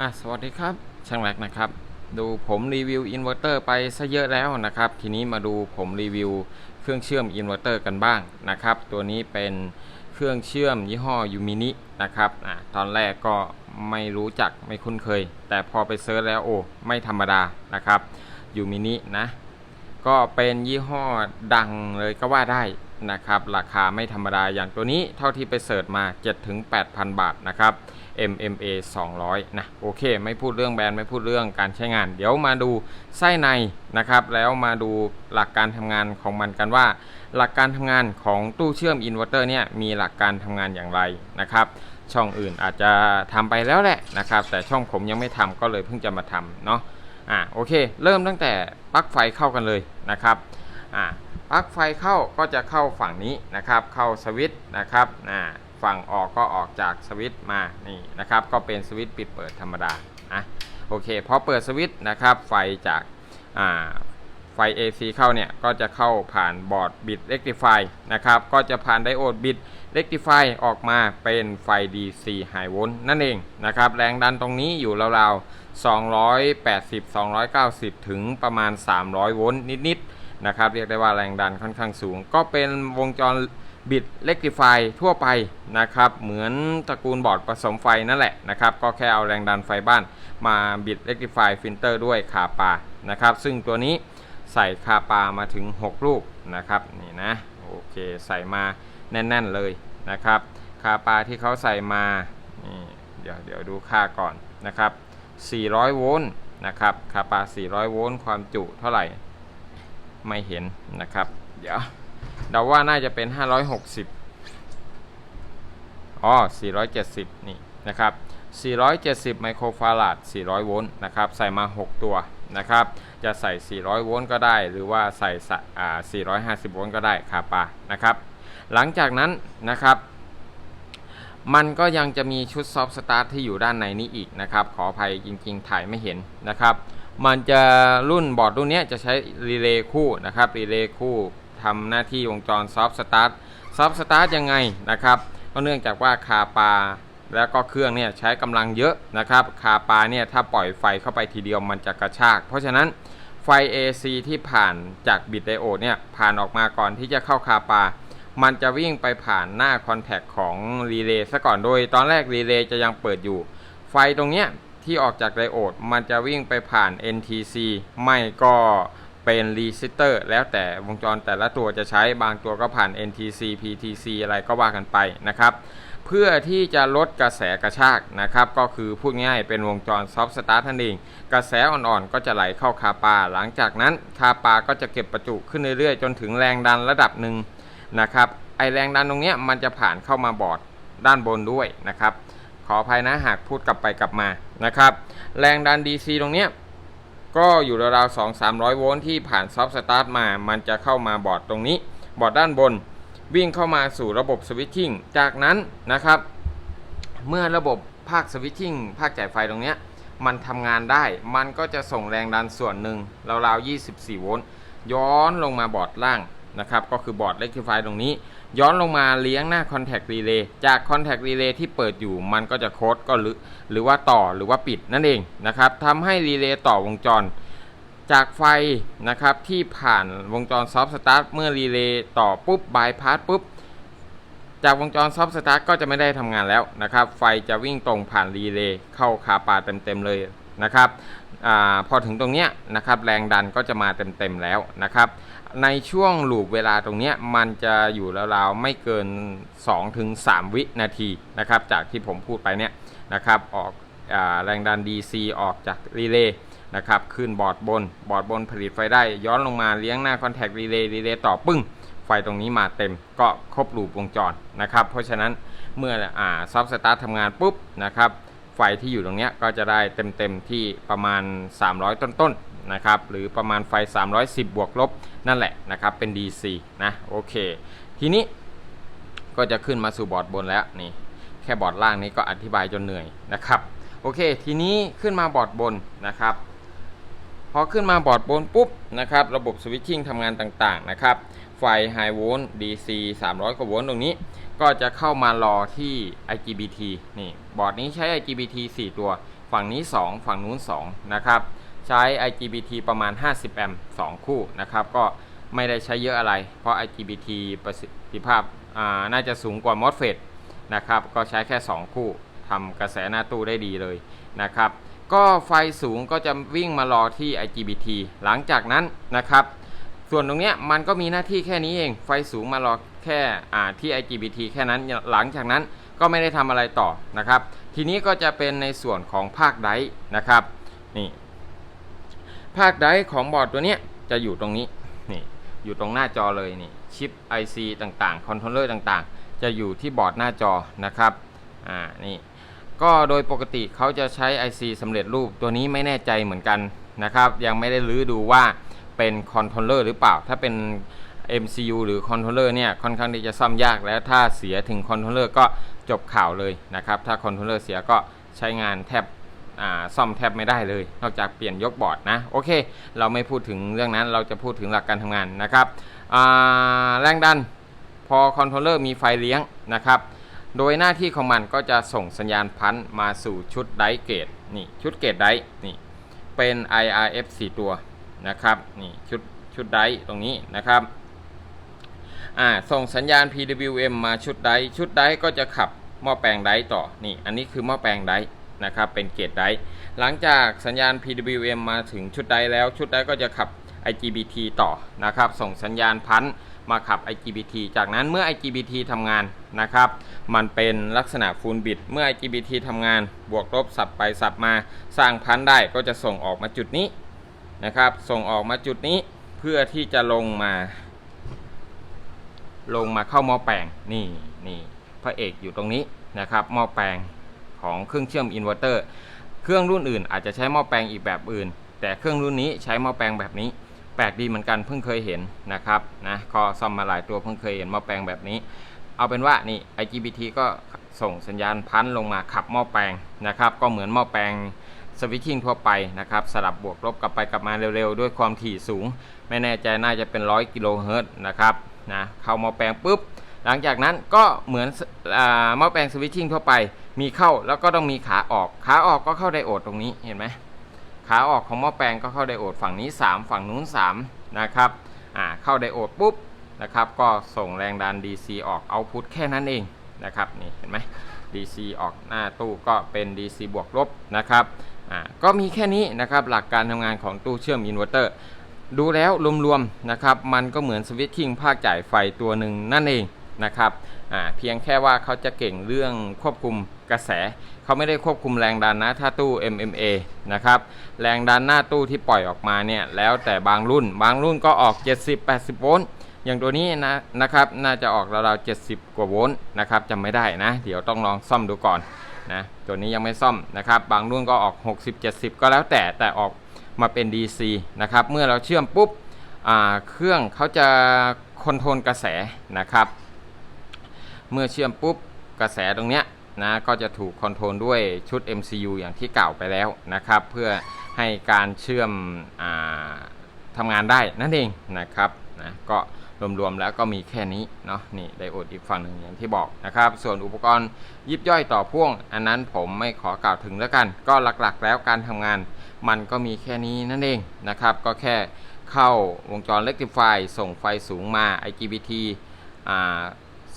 อะสวัสดีครับช่างแร็กนะครับ ดูผมรีวิวอินเวอร์เตอร์ไปซะเยอะแล้วนะครับ ทีนี้มาดูผมรีวิวเครื่องเชื่อมอินเวอร์เตอร์กันบ้างนะครับ ตัวนี้เป็นเครื่องเชื่อมยี่ห้อยูมินินะครับอะตอนแรกก็ไม่รู้จักไม่คุ้นเคย แต่พอไปเซิร์ชแล้วโอ้ไม่ธรรมดานะครับยูมินินะ ก็เป็นยี่ห้อดังเลยก็ว่าได้นะครับ ราคาไม่ธรรมดาอย่างตัวนี้เท่าที่ไปเสิร์ชมา 7-8,000 บาทนะครับ MMA 200 นะ โอเค ไม่พูดเรื่องแบรนด์ ไม่พูดเรื่องการใช้งาน เดี๋ยวมาดูไส้ในนะครับ แล้วมาดูหลักการทำงานของมันกันว่า หลักการทำงานของตู้เชื่อมอินเวอร์เตอร์เนี่ยมีหลักการทำงานอย่างไรนะครับช่องอื่นอาจจะทำไปแล้วแหละนะครับ แต่ช่องผมยังไม่ทำก็เลยเพิ่งจะมาทำเนาะ อ่าโอเค เริ่มตั้งแต่ปลั๊กไฟเข้ากันเลยนะครับอ่าปลั๊กไฟเข้าก็จะเข้าฝั่งนี้นะครับ เข้าสวิตช์นะครับอ่าฝั่งออกก็ออกจากสวิตช์มานี่นะครับ ก็เป็นสวิตช์ปิดเปิดธรรมดาอะโอเคพอเปิดสวิตช์นะครับ ไฟจากอ่า ไฟ AC เข้าเนี่ยก็จะเข้าผ่านบอร์ดบิดเ e ก t ิฟายนะครับ ก็จะผ่านไดโอดบิดเ e ก t ิฟายออกมาเป็นไฟ DC High Volt นั่นเองนะครับ แรงดันตรงนี้อยู่ราวๆ 280 290 ถึงประมาณ 300 โวลต์นิดๆนะครับ เรียกได้ว่าแรงดันค่อนข้างสูง ก็เป็นวงจรบิดเ e ก t ิฟายทั่วไปนะครับ เหมือนตระกูลบอร์ดผสมไฟนั่นแหละนะครับ ก็แค่เอาแรงดันไฟบ้านมาบิดเ e ก t ิฟายฟิลเตอร์ด้วยคาปานะครับ ซึ่งตัวนี้ ใส่คาปามาถึง 6 ลูกนะครับนี่นะโอเคใส่มาแน่น ๆเลยนะครับ คาปาที่เขาใส่มานี่เดี๋ยวเดี๋ยวดูค่าก่อนนะครับ 400 โวลต์นะครับคาปา 400 โวลต์ความจุเท่าไหร่ไม่เห็นนะครับ เดี๋ยวเดาว่าน่าจะเป็น 560อ๋อ470 นี่นะครับ 470 ไมโครฟาราด 400 โวลต์นะครับ ใส่มา 6 ตัว นะครับ จะใส่ 400 โวลต์ก็ได้ หรือว่าใส่อ่า450 โวลต์ก็ได้คาปานะครับ หลังจากนั้นนะครับมันก็ยังจะมีชุดซอฟต์สตาร์ทที่อยู่ด้านในนี้อีกนะครับ ขออภัยจริงๆ ถ่ายไม่เห็นนะครับ มันจะรุ่นบอร์ดรุ่นนี้จะใช้รีเลย์คู่นะครับรีเลย์คู่ทำหน้าที่วงจรซอฟต์สตาร์ทซอฟต์สตาร์ทยังไงนะครับก็เนื่องจากว่าคาปา แล้วก็เครื่องเนี่ยใช้กำลังเยอะนะครับคาปาเนี่ยถ้าปล่อยไฟเข้าไปทีเดียวมันจะกระชาก เพราะฉะนั้นไฟ AC ที่ผ่านจากบิดไดโอดเนี่ยผ่านออกมาก่อนที่จะเข้าคาปา มันจะวิ่งไปผ่านหน้าคอนแทคของรีเลย์ซะก่อนโดย ตอนแรกรีเลย์จะยังเปิดอยู่ ไฟตรงเนี้ยที่ออกจากไดโอดมันจะวิ่งไปผ่าน NTC ไม่ก็เป็นรีซิสเตอร์แล้วแต่วงจรแต่ละตัวจะใช้บางตัวก็ผ่าน NTC PTC อะไรก็ว่ากันไปนะครับ เพื่อที่จะลดกระแสกระชากนะครับก็คือพูดง่ายเป็นวงจรซอฟต์สตาร์ทนั่นเองกระแสอ่อนๆ ก็จะไหลเข้าคาปาหลังจากนั้นคาปาก็จะเก็บประจุขึ้นเรื่อยๆ จนถึงแรงดันระดับหนึ่งนะครับไอแรงดันตรงเนี้ยมันจะผ่านเข้ามาบอร์ดด้านบนด้วยนะครับขออภัยนะหากพูดกลับไปกลับมานะครับแรงดัน DC ตรงเนี้ยก็อยู่ราวๆ2 300 โวลต์ที่ผ่านซอฟต์สตาร์ทมา มันจะเข้ามาบอร์ดตรงนี้ บอร์ดด้านบน วิ่งเข้ามาสู่ระบบสวิตชิ่งจากนั้นนะครับ เมื่อระบบภาคสวิตชิ่งภาคจ่ายไฟตรงนี้มันทำงานได้ มันก็จะส่งแรงดันส่วนหนึ่งราวๆ 24 โวลต์ย้อนลงมาบอร์ดล่างนะครับ ก็คือบอร์ดเล็กทริฟตรงนี้ ย้อนลงมาเลี้ยงหน้าคอนแทครีเลย์จากคอนแทครีเลย์ที่เปิดอยู่มันก็จะโค้ดก็หรือหรือว่าต่อหรือว่าปิดนั่นเองนะครับทำให้รีเลย์ต่อวงจร จากไฟนะครับที่ผ่านวงจรซอฟต์สตาร์ทเมื่อรีเลย์ต่อปุ๊บบายพาสปุ๊บ จากวงจรซอฟต์สตาร์ทก็จะไม่ได้ทำงานแล้วนะครับ ไฟจะวิ่งตรงผ่านรีเลย์เข้าคาปาเต็มๆเลยนะครับอพอถึงตรงนี้นะครับแรงดันก็จะมาเต็มๆแล้วนะครับ ในช่วงหลูปเวลาตรงนี้มันจะอยู่ราวๆไม่เกิน 2-3 วินาทีนะครับ จากที่ผมพูดไปเนี่ยนะครับออกอแรงดัน DC ออกจากรีเลย์ นะครับขึ้นบอร์ดบนบอร์ดบนผลิตไฟได้ ย้อนลงมาเลี้ยงหน้าคอนแทครีเลย์รีเลย์ต่อปึ้ง ไฟตรงนี้มาเต็มก็ครบลูปวงจรนะครับ เพราะฉะนั้นเมื่ออ่าซอฟต์สตาร์ททำงานปุ๊บนะครับไฟที่อยู่ตรงนี้ก็จะได้เต็มๆที่ประมาณ 300 ต้นๆนะครับหรือประมาณไฟ 310 บวกลบนั่นแหละนะครับเป็น DC นะโอเค ทีนี้ก็จะขึ้นมาสู่บอร์ดบนแล้วนี่แค่บอร์ดล่างนี้ก็อธิบายจนเหนื่อยนะครับโอเค ทีนี้ขึ้นมาบอร์ดบนนะครับ พอขึ้นมาบอร์ดบนปุ๊บนะครับระบบสวิตชิ่งทำงานต่างๆนะครับไฟ High Volt DC 300 กว่าโวลต์ตรงนี้ ก็จะเข้ามารอที่ IGBT นี่บอร์ดนี้ใช้ IGBT 4 ตัว ฝั่งนี้ 2 ฝั่งนู้น 2 นะครับ ใช้ IGBT ประมาณ 50 แอมป์2คู่นะครับ ก็ไม่ได้ใช้เยอะอะไร เพราะ IGBT ประสิทธิภาพาน่าจะสูงกว่า MOSFET นะครับ ก็ใช้แค่ 2 คู่ ทำกระแสหน้าตู้ได้ดีเลยนะครับ ก็ไฟสูงก็จะวิ่งมารอที่ IGBT หลังจากนั้นนะครับ ส่วนตรงนี้มันก็มีหน้าที่แค่นี้เอง ไฟสูงมารอแค่ที่ IGBT แค่นั้นหลังจากนั้นก็ไม่ได้ทำอะไรต่อนะครับ ทีนี้ก็จะเป็นในส่วนของภาคไดนะครับนี่ภาคไดของบอร์ดตัวนี้จะอยู่ตรงนี้นี่อยู่ตรงหน้าจอเลยนี่ชิป IC ต่างๆ คอนโทรลเลอร์ต่างๆ จะอยู่ที่บอร์ดหน้าจอนะครับ อ่า นี่ ก็โดยปกติเขาจะใช้ IC สำเร็จรูปตัวนี้ไม่แน่ใจเหมือนกันนะครับ ยังไม่ได้ลื้อดูว่าเป็นคอนโทรลเลอร์หรือเปล่า ถ้าเป็น MCU หรือคอนโทรลเลอร์เนี่ยค่อนข้างที่จะซ่อมยากแล้วถ้าเสียถึงคอนโทรลเลอร์ก็จบข่าวเลยนะครับ ถ้าคอนโทรลเลอร์เสียก็ใช้งานแทบซ่อมแทบไม่ได้เลย นอกจากเปลี่ยนยกบอร์ดนะโอเค เราไม่พูดถึงเรื่องนั้นเราจะพูดถึงหลักการทำงานนะครับแรงดันพอคอนโทรลเลอร์มีไฟเลี้ยงนะครับ โดยหน้าที่ของมันก็จะส่งสัญญาณพันธุ์มาสู่ชุดไดเกตนี่ชุดเกตไดนี่เป็น IRF 4 ตัวนะครับนี่ชุดชุดไดตรงนี้นะครับอ่าส่งสัญญาณ PWM มาชุดไดชุดไดก็จะขับหม้อแปลงไดต่อนี่อันนี้คือหม้อแปลงไดนะครับเป็นเกตไดหลังจากสัญญาณ PWM มาถึงชุดไดแล้วชุดไดก็จะขับ IGBT ต่อนะครับส่งสัญญาณพันธุ์ มาขับ IGBT จากนั้นเมื่อ IGBT ทำงานนะครับ มันเป็นลักษณะฟูลบิตเมื่อ IGBT ทำงาน บวกลบสับไปสับมาสร้างพันได้ก็จะส่งออกมาจุดนี้นะครับ ส่งออกมาจุดนี้เพื่อที่จะลงมา ลงมาเข้าหม้อแปลงนี่นี่พระเอกอยู่ตรงนี้นะครับหม้อแปลงของเครื่องเชื่อมอินเวอร์เตอร์ เครื่องรุ่นอื่นอาจจะใช้หม้อแปลงอีกแบบอื่น แต่เครื่องรุ่นนี้ใช้หม้อแปลงแบบนี้ แปลกดีเหมือนกันเพิ่งเคยเห็นนะครับนะก็ซ่อมมาหลายตัวเพิ่งเคยเห็นหม้อแปลงแบบนี้ เอาเป็นว่านี่ IGBT ก็ส่งสัญญาณพันลงมาขับหม้อแปลงนะครับ ก็เหมือนหม้อแปลงสวิตชิ่งทั่วไปนะครับสลับบวกลบกลับไปกลับมาเร็วๆ ด้วยความถี่สูง ไม่แน่ใจน่าจะเป็น 100 กิโลเฮิรตซ์นะครับนะเข้าหม้อแปลงปุ๊บ หลังจากนั้นก็เหมือนอ่าหม้อแปลงสวิตชิ่งทั่วไปมีเข้าแล้วก็ต้องมีขาออกขาออกก็เข้าไดโอดตรงนี้เห็นไหม ขาออกของหม้อแปลงก็เข้าไดโอดฝั่งนี้ 3 ฝั่งนู้น3นะครับอ่าเข้าไดโอดปุ๊บนะครับก็ส่งแรงดัน DC ออกเอาพุทแค่นั้นเองนะครับนี่เห็นไหม DC ออกหน้าตู้ก็เป็น DC บวกลบนะครับอ่าก็มีแค่นี้นะครับหลักการทำงานของตู้เชื่อมอินเวอร์เตอร์ดูแล้วรวมๆนะครับมันก็เหมือนสวิตชิ่งภาคจ่ายไฟตัวหนึ่งนั่นเอง นะครับเพียงแค่ว่าเขาจะเก่งเรื่องควบคุมกระแส เขาไม่ได้ควบคุมแรงดันนะถ้าตู้ MMA นะครับแรงดันหน้าตู้ที่ปล่อยออกมาเนี่ยแล้วแต่บางรุ่น บางรุ่นก็ออก 70-80 โวลต์อย่างตัวนี้นะนะครับน่าจะออกราวๆ70 กว่าโวลต์นะครับจำไม่ได้นะ เดี๋ยวต้องลองซ่อมดูก่อนนะตัวนี้ยังไม่ซ่อมนะครับ บางรุ่นก็ออก 60-70 ก็แล้วแต่แต่ออกมาเป็น DC นะครับเมื่อเราเชื่อมปุ๊บเครื่องเขาจะคอนโทรลกระแสนะครับ เมื่อเชื่อมปุ๊บกระแสตรงเนี้ยนะก็จะถูกคอนโทรลด้วยชุด MCU อย่างที่กล่าวไปแล้วนะครับ เพื่อให้การเชื่อมอทำงานได้นั่นเองนะครับนะก็รวมๆแล้วก็มีแค่นี้เนาะนี่ไดโอดอีกฝั่งหนึ่งอย่างที่บอกนะครับ ส่วนอุปกรณ์ยิบย่อยต่อพ่วง อันนั้นผมไม่ขอกล่าวถึงแล้วกัน ก็หลักๆแล้วการทำงาน มันก็มีแค่นี้นั่นเองนะครับ ก็แค่เข้าวงจรเล็กติฟายส่งไฟสูงมา IGBT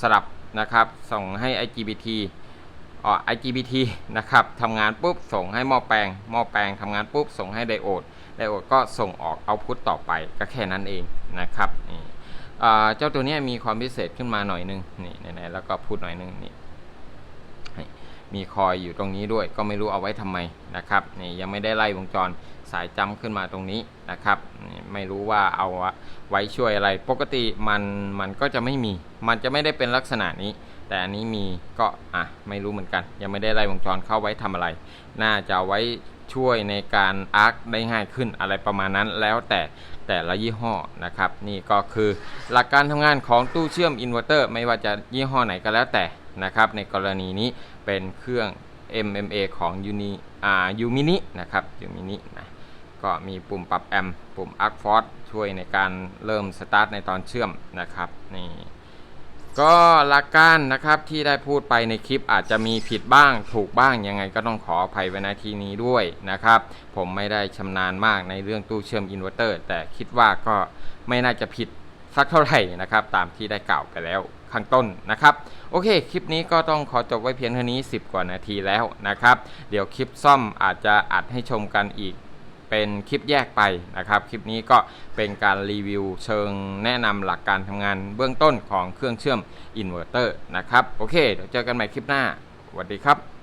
สลับ นะครับส่งให้ IGBT อ๋อ IGBT นะครับทำงานปุ๊บส่งให้หม้อแปลงหม้อแปลงทำงานปุ๊บส่งให้ไดโอดไดโอดก็ส่งออกเอาพุทต่อไปก็แค่นั้นเองนะครับนี่เจ้าตัวนี้มีความพิเศษขึ้นมาหน่อยนึงนี่ไหนๆแล้วก็พูดหน่อยนึงนี่ มีคอยอยู่ตรงนี้ด้วยก็ไม่รู้เอาไว้ทำไมนะครับนี่ยังไม่ได้ไล่วงจรสายจำขึ้นมาตรงนี้นะครับ ไม่รู้ว่าเอาไว้ช่วยอะไร ปกติมันมันก็จะไม่มี มันจะไม่ได้เป็นลักษณะนี้ แต่อันนี้มีก็อะไม่รู้เหมือนกัน ยังไม่ได้ไล่วงจรเข้าไว้ทำอะไร น่าจะไว้ช่วยในการอาร์คได้ง่ายขึ้นอะไรประมาณนั้นแล้วแต่แต่ละยี่ห้อนะครับ นี่ก็คือหลักการทำงานของตู้เชื่อมอินเวอร์เตอร์ ไม่ว่าจะยี่ห้อไหนก็แล้วแต่ นะครับในกรณีนี้เป็นเครื่อง MMA ของ Uni อ่า Umini นะครับ Umini นะก็มีปุ่มปรับแอมป์ปุ่ม Arc Force ช่วยในการเริ่มสตาร์ทในตอนเชื่อมนะครับนี่ก็หลักการนะครับที่ได้พูดไปในคลิปอาจจะมีผิดบ้างถูกบ้างยังไงก็ต้องขออภัยไว้ในที่นี้ด้วยนะครับ ผมไม่ได้ชำนาญมากในเรื่องตู้เชื่อมอินเวอร์เตอร์แต่คิดว่าก็ไม่น่าจะผิดสักเท่าไหร่นะครับ ตามที่ได้กล่าวไปแล้วข้างต้นนะครับ โอเค คลิปนี้ก็ต้องขอจบไว้เพียงเท่านี้ 10 กว่านาทีแล้วนะครับ เดี๋ยวคลิปซ่อมอาจจะอัดให้ชมกันอีกเป็นคลิปแยกไปนะครับ คลิปนี้ก็เป็นการรีวิวเชิงแนะนำหลักการทำงานเบื้องต้นของเครื่องเชื่อมอินเวอร์เตอร์นะครับ โอเค เดี๋ยวเจอกันใหม่คลิปหน้าสวัสดีครับ